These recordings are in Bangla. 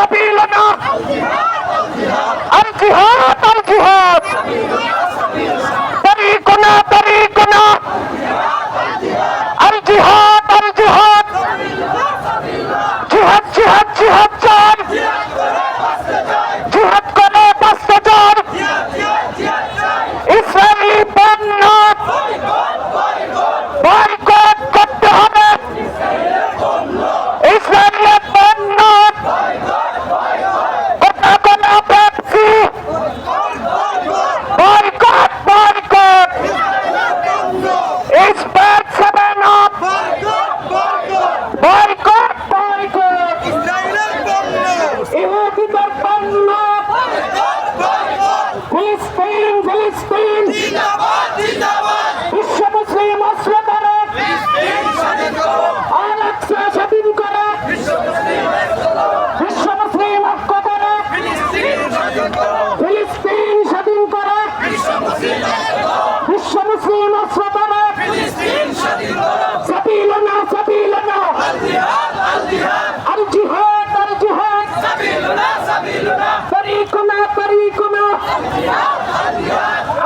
সাবিলনা আল জিহাদ আল জিহাদ।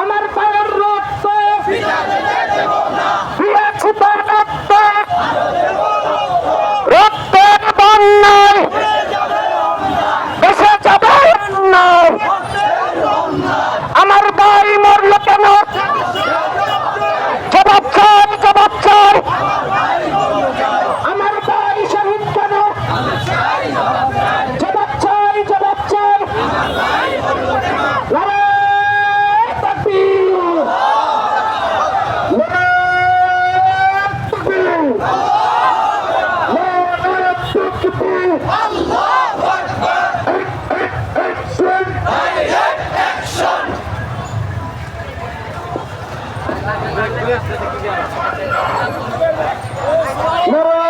আমার পায়ের রক্ত। রক্ত রক্তের বন্যায় দেশে যাবে। আমার ভাই মরল কেন? জবাব চাই, জবাব আমার ভাই শহীদ কেন? নারায়ণ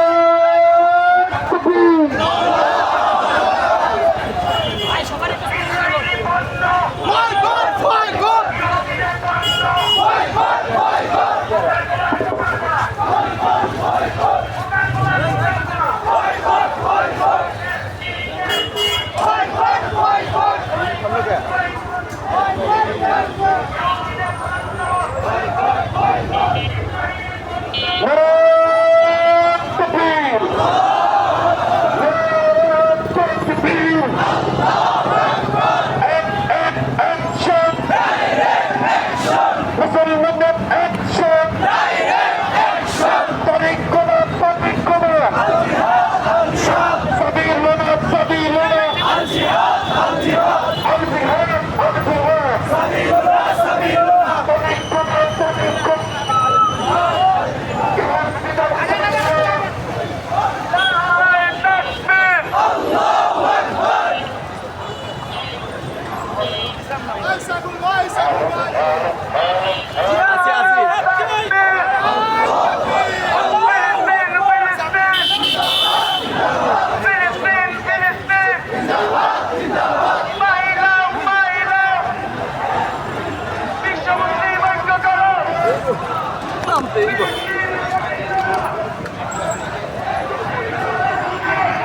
Igor.